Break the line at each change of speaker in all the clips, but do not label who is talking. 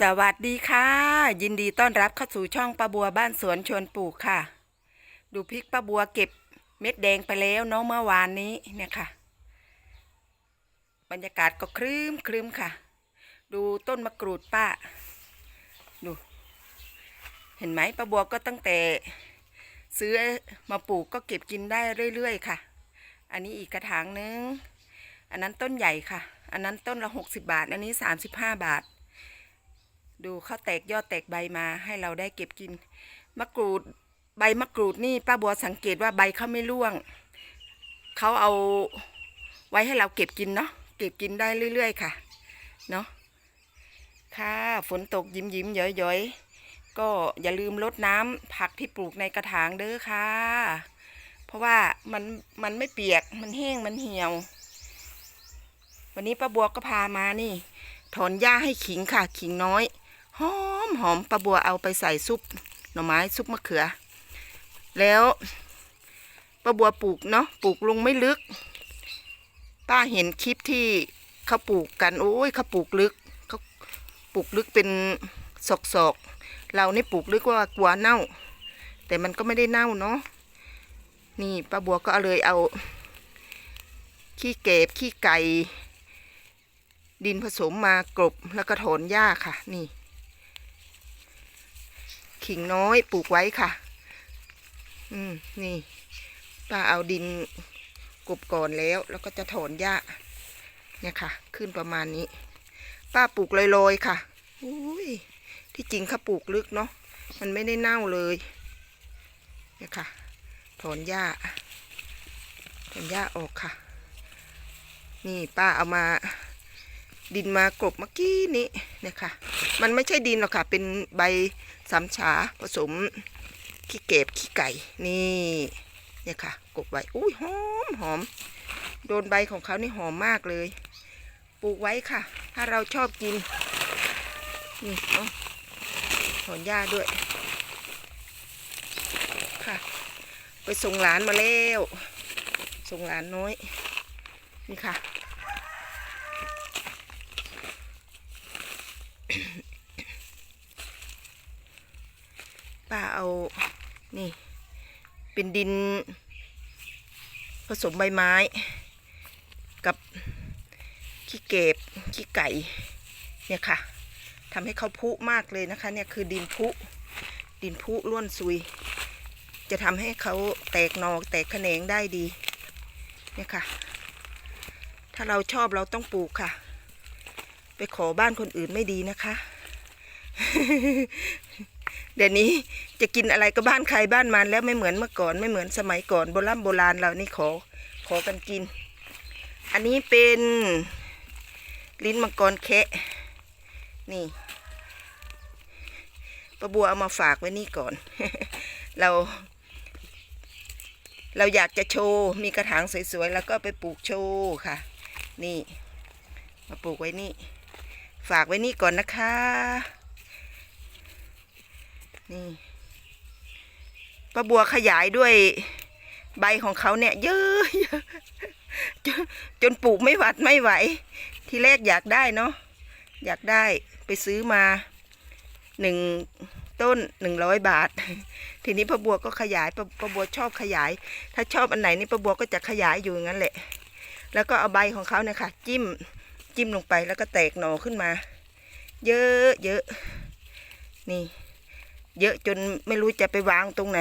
สวัสดีค่ะ ยินดีต้อนรับเข้าสู่ช่องป้าบัวบ้านสวนชวนปลูกค่ะ ดูพริกป้าบัวเก็บเม็ดแดงไปแล้วเนาะเมื่อวานนี้เนี่ยค่ะ บรรยากาศก็ครึ้มครึ้มค่ะ ดูต้นมะกรูดป้า ดู เห็นไหมป้าบัวก็ตั้งแต่ ซื้อมาปลูกก็เก็บกินได้เรื่อยๆค่ะ อันนี้อีกกระถางนึง อันนั้นต้นใหญ่ค่ะ อันนั้นต้นละหกสิบาท อันนี้สามสิบห้าบาท ดูเขาแตกยอดแตกใบมาให้เราได้เก็บกิน มะกรูดใบมะกรูดนี่ป้าบัวสังเกตว่าใบเขาไม่ร่วง เขาเอาไว้ให้เราเก็บกินเนาะเก็บกินได้เรื่อย ๆ ค่ะ เนาะค่ะฝนตกยิ้มยิ้มๆย้อยๆก็อย่าลืมลดน้ำผักที่ปลูกในกระถางเด้อค่ะ เพราะว่ามันมันไม่เปียกมันแห้งมันเหี่ยว วันนี้ป้าบัวก็พามานี่ ถอนหญ้าให้ขิงค่ะ ขิงน้อย หอมหอมป้าบัวเอาไปใส่ซุปหน่อไม้ซุปมะเขือ แล้วป้าบัวปลูกเนาะปลูกลงไม่ลึก ป้าเห็นคลิปที่เขาปลูกกันโอ้ยเขาปลูกลึกเขาปลูกลึกเป็นศอกๆเรานี่ปลูกลึกว่ากลัวเน่า แต่มันก็ไม่ได้เน่าเนาะนี่ป้าบัวก็เอาเลยเอา ขี้เก็บขี้ไก่ดินผสมมากรบแล้วก็ถอนหญ้าค่ะ นี่ ขิงน้อยปลูกไว้ค่ะ อืมนี่ป้าเอาดินกบก่อนแล้ว แล้วก็จะถอนหญ้าเนี่ยค่ะ ขึ้นประมาณนี้ ป้าปลูกลอยๆค่ะอุ้ยที่จริงเขาปลูกลึกเนาะมันไม่ได้เน่าเลยเนี่ยค่ะ ถอนหญ้าถอนหญ้าออกค่ะ นี่ป้าเอามาดินมากรบเมื่อกี้นี้เนี่ยค่ะ มันไม่ใช่ดินหรอกค่ะ เป็นใบ สามฉาผสมขี้เก็บขี้ไก่นี่เนี่ยค่ะ กบไว้อุ้ยหอมหอม โดนใบของเขานี่หอมมากเลย ปลูกไว้ค่ะ ถ้าเราชอบกิน นี่เนาะถอนหญ้าด้วย ค่ะ ไปส่งหลานมาแล้วส่งหลานน้อย นี่ค่ะ ป้าเอา นี่ เป็น ดิน ผสมใบไม้ กับขี้เก็บขี้ไก่เนี่ยค่ะทำให้เขาพุมากเลยนะคะเนี่ยคือดินพุดินพุล้วนซุย จะทำให้เขาแตกหนอแตกแขนงได้ดีเนี่ยค่ะ ถ้าเราชอบเราต้องปลูกค่ะ ไปขอบ้านคนอื่นไม่ดีนะคะ เดี๋ยวนี้จะกินอะไรก็บ้านใครบ้านมันแล้วไม่เหมือนเมื่อก่อนไม่เหมือนสมัยก่อนโบราณโบราณเรานี่ขอขอกันกิน อันนี้เป็นลิ้นมังกรแคะนี่ป้าบัวเอามาฝากไว้นี่ก่อน เรา เราอยากจะโชว์มีกระถางสวยๆแล้วก็ไปปลูกโชว์ค่ะ นี่ มาปลูกไว้นี่ ฝากไว้นี่ก่อนนะคะ นี่ป้าบัวขยายด้วยใบของเขาเนี่ยเยอะเยอะจนจนปลูกไม่หวัดไม่ไหว ที่แรกอยากได้เนาะอยากได้ไปซื้อมาหนึ่งต้นหนึ่งร้อยบาท ทีนี้ป้าบัวก็ขยายป้าป้าบัวชอบขยาย ถ้าชอบอันไหนนี่ป้าบัวก็จะขยายอยู่อย่างนั้นแหละ แล้วก็เอาใบของเขาเนี่ยค่ะ จิ้มจิ้มลงไปแล้วก็แตกหน่อขึ้นมา เยอะเยอะนี่ เยอะจนไม่รู้จะไปวางตรงไหน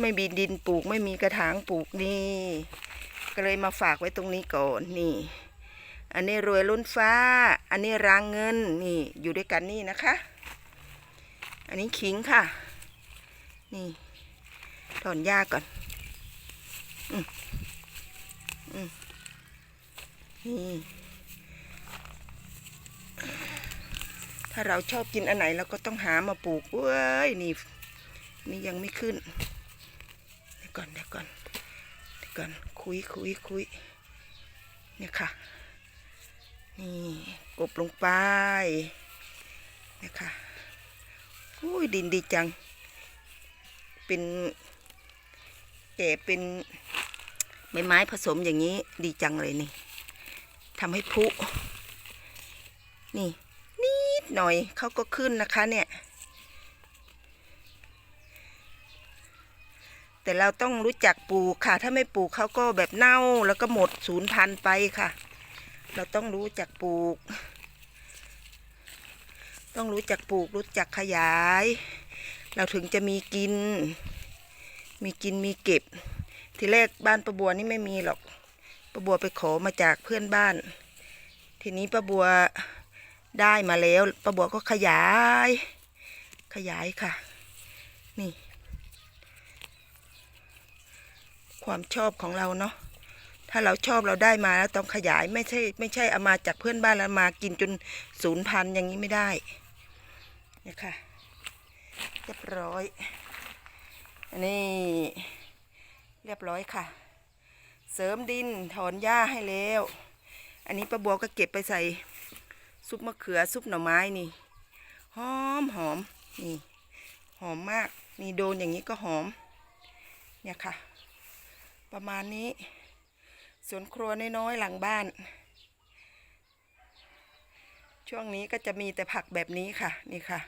ไม่มีดินปลูกไม่มีกระถางปลูกนี่ ก็เลยมาฝากไว้ตรงนี้ก่อนนี่ อันนี้รวยล้นฟ้า อันนี้รางเงินนี่อยู่ด้วยกันนี่นะคะ อันนี้ขิงค่ะ นี่ถอนหญ้าก่อนอืมอืมนี่ ถ้าเราชอบกินอันไหนเราก็ต้องหามาปลูกเว้ยนี่นี่ยังไม่ขึ้นเดี๋ยวก่อนเดี๋ยวก่อนเดี๋ยวก่อนคุยคุยคุยเนี่ยค่ะ นี่กบลงไปเนี่ยค่ะอุ้ยดินดีจัง เป็นแก่เป็นใบไม้ผสมอย่างนี้ดีจังเลยนี่ทำให้พุนี่ หน่อยเขาก็ขึ้นนะคะเนี่ย แต่เราต้องรู้จักปลูกค่ะ ถ้าไม่ปลูกเขาก็แบบเน่าแล้วก็หมดสูญพันไปค่ะ เราต้องรู้จักปลูก ต้องรู้จักปลูกรู้จักขยาย เราถึงจะมีกิน มีกินมีเก็บ ทีแรกบ้านประบัวนี่ไม่มีหรอกประบัวไปขอมาจากเพื่อนบ้าน ทีนี้ประบัว ได้มาแล้วประบัวก็ขยาย ขยายค่ะ นี่ ความชอบของเราเนาะถ้าเราชอบเราได้มาแล้วต้องขยายไม่ใช่ไม่ใช่เอามาจากเพื่อนบ้านแล้วมากินจนศูนย์พันอย่างนี้ไม่ได้เนี่ยค่ะเรียบร้อยอันนี้เรียบร้อยค่ะ เสริมดินถอนหญ้าให้แล้ว อันนี้ป้าบัวก็เก็บไปใส่ ซุปมะเขือซุปหน่อไม้นี่ หอมหอมนี่ หอมมาก นี่โดนอย่างนี้ก็หอม เนี่ยค่ะ ประมาณนี้ สวนครัวน้อยๆหลังบ้าน ช่วงนี้ก็จะมีแต่ผักแบบนี้ค่ะ นี่ค่ะ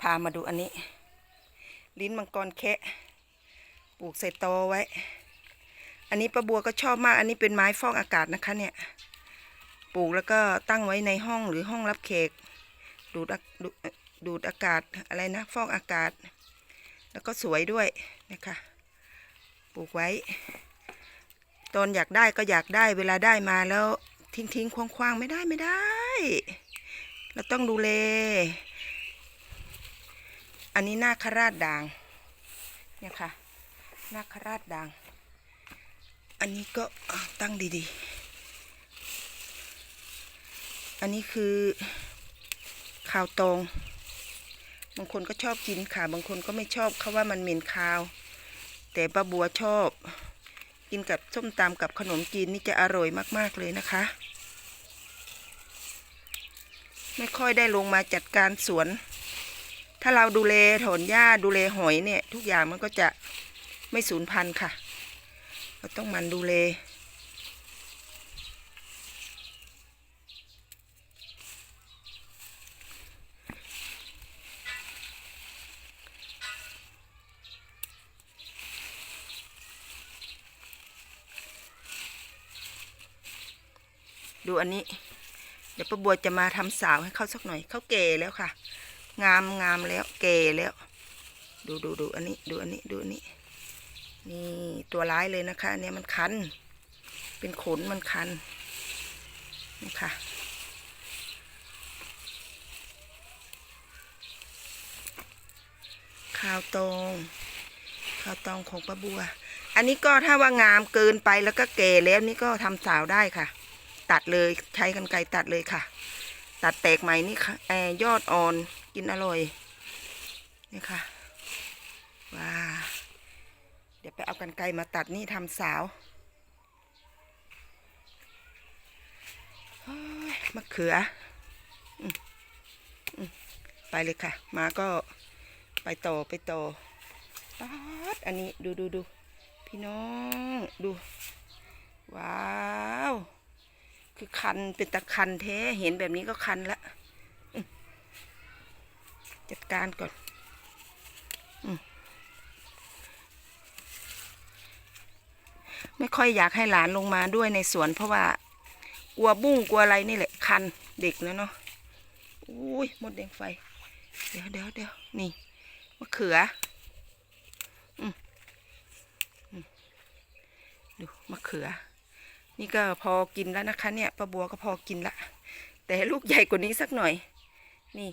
พามาดูอันนี้ ลิ้นมังกรแคะ ปลูกใส่ตอไว้ อันนี้ป้าบัวก็ชอบมาก อันนี้เป็นไม้ฟอกอากาศนะคะเนี่ย ปลูกแล้วก็ตั้งไว้ในห้องหรือห้องรับแขกดูดดูดอากาศอะไรนะ ฟอกอากาศ แล้วก็สวยด้วยนะคะ ปลูกไว้ ตอนอยากได้ก็อยากได้เวลาได้มาแล้วทิ้งทิ้งคว้างควางๆไม่ได้ไม่ได้ เราต้องดูแล อันนี้นาคราชด่างเนี่ยค่ะนาคราชด่าง อันนี้ก็ตั้งดีๆ อันนี้คือข้าวตอง บางคนก็ชอบกินค่ะ บางคนก็ไม่ชอบเขาว่ามันเหม็นคาว แต่ป้าบัวชอบ กินกับส้มตำกับขนมจีนนี่จะอร่อยมากๆเลยนะคะ ไม่ค่อยได้ลงมาจัดการสวน ถ้าเราดูแลถอนหญ้าดูแลหอยเนี่ย ทุกอย่างมันก็จะไม่สูญพันธุ์ค่ะ ต้องมันดูแลดูอันนี้ เดี๋ยวป้าบัวจะมาทำสาวให้เขาสักหน่อยเขาเก๋แล้วค่ะ งามงามแล้วเก๋แล้ว ดูดูดูอันนี้ ดูอันนี้ ดูอันนี้ นี่ตัวร้ายเลยนะคะอันเนี่ยมันคัน เป็นขนมันคันนี่ค่ะข้าวตองข้าวตองของป้าบัว อันนี้ก็ถ้าว่างามเกินไปแล้วก็แก่แล้วนี่ก็ทำสาวได้ค่ะ ตัดเลยใช้กันไกรตัดเลยค่ะ ตัดแตกใหม่นี่ค่ะแอยอดอ่อนกินอร่อยนี่ค่ะว้าเดี๋ยวไปเอา กันไกรมาตัดนี่ทำสาวมะเขืออไปเลยค่ะ มาก็ไปต่อไปต่อป๊ดอันนี้ดูดูดูพี่น้องดู ว้าว คือคันเป็นตะคันแท้ เห็นแบบนี้ก็คันละจัดการก่อนอืม ไม่ค่อยอยากให้หลานลงมาด้วยในสวน เพราะว่ากลัวบุ้งกลัวอะไรนี่แหละคันเด็กแล้วเนาะอุ้ยหมดแดงไฟ เดี๋ยวเดี๋ยวเดี๋ยวนี่มะเขืออืมอืมดูมะเขือ นี่ก็พอกินแล้วนะคะเนี่ยป้าบัวก็พอกินละ แต่ลูกใหญ่กว่านี้สักหน่อย นี่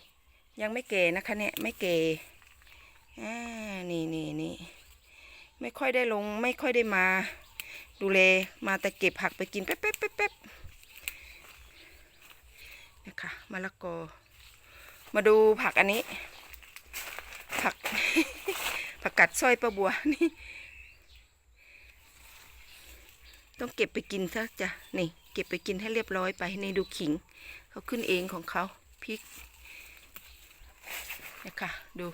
ยังไม่เก่นะคะเนี่ยไม่เก่อ่านี่นี่นี่ไม่ค่อยได้ลงไม่ค่อยได้มา ดูแลมาแต่เก็บผักไปกินแป๊บแป๊บแป๊บแป๊บนะคะมะละกอ มาดูผักอันนี้ ผัก ผักกัดสร้อยป้าบัวนี่ ต้องเก็บไปกินซะจ้ะนี่ เก็บไปกินให้เรียบร้อยไปในดูขิง เขาขึ้นเองของเขาพริกนี่ค่ะดู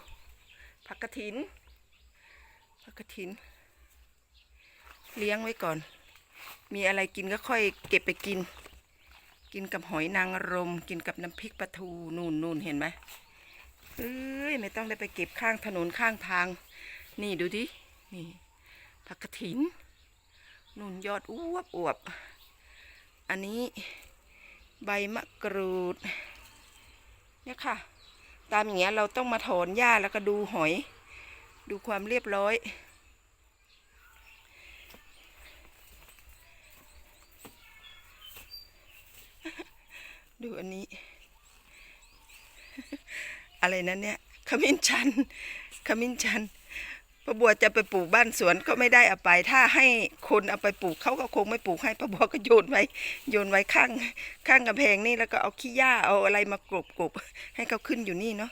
ผักกระถินผักกระถิน เลี้ยงไว้ก่อน มีอะไรกินก็ค่อยเก็บไปกิน กินกับหอยนางรม กินกับน้ำพริกปลาทูนู่นนู่นเห็นไหมเอ้ยไม่ต้องได้ไปเก็บข้างถนนข้างทาง นี่ดูดินี่ผักกระถินนู่นยอดอ้วบอวบ อันนี้ใบมะกรูดเนี่ยค่ะ ตามอย่างเงี้ยเราต้องมาถอนหญ้าแล้วก็ดูหอย ดูความเรียบร้อย ดูอันนี้ อะไรนั้นเนี่ยขมิ้นชันขมิ้นชันป้าบัวจะไปปลูกบ้านสวนก็ไม่ได้เอาไป ถ้าให้คนเอาไปปลูกเขาก็คงไม่ปลูกให้ป้าบัวก็โยนไว้โยนไว้ข้างข้างกำแพงนี่แล้วก็เอาขี้หญ้าเอาอะไรมากรบกบให้เขาขึ้นอยู่นี่เนาะ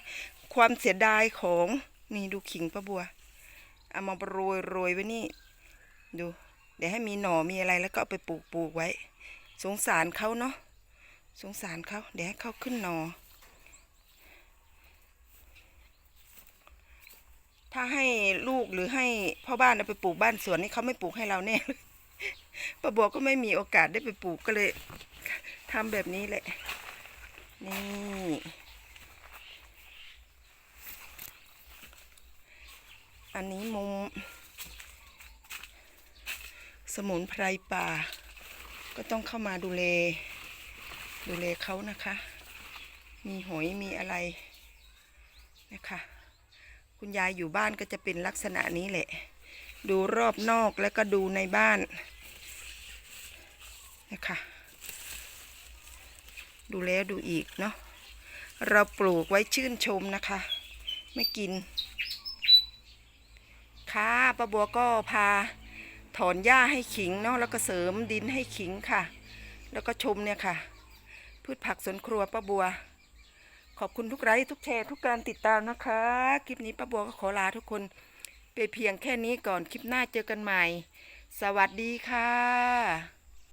ความเสียดายของนี่ดูขิงป้าบัวเอามาโรยโรยไว้นี่ ดู เดี๋ยวให้มีหน่อมีอะไรแล้วก็เอาไปปลูกปลูกไว้ สงสารเขาเนาะ สงสารเขาเดี๋ยวให้เขาขึ้นหนอ ถ้าให้ลูกหรือให้พ่อบ้านเอาไปปลูกบ้านสวนนี่เขาไม่ปลูกให้เราแน่เลยป้าบัวก็ไม่มีโอกาสได้ไปปลูกก็เลยทำแบบนี้แหละ นี่ อันนี้มุม สมุนไพรป่า ก็ต้องเข้ามาดูแล ดูแลเขานะคะ มีหอยมีอะไรนะคะ คุณยายอยู่บ้านก็จะเป็นลักษณะนี้แหละ ดูรอบนอกแล้วก็ดูในบ้านนะคะ ดูแล้วดูอีกเนาะเราปลูกไว้ชื่นชมนะคะ ไม่กิน ค่ะป้าบัวก็พาถอนหญ้าให้ขิงเนาะแล้วก็เสริมดินให้ขิงค่ะ แล้วก็ชมเนี่ยค่ะ พืชผักสวนครัวป้าบัว ขอบคุณทุกไลค์ทุกแชร์ทุกการติดตามนะคะ คลิปนี้ป้าบัวก็ขอลาทุกคนไปเพียงแค่นี้ก่อนคลิปหน้าเจอกันใหม่ สวัสดีค่ะ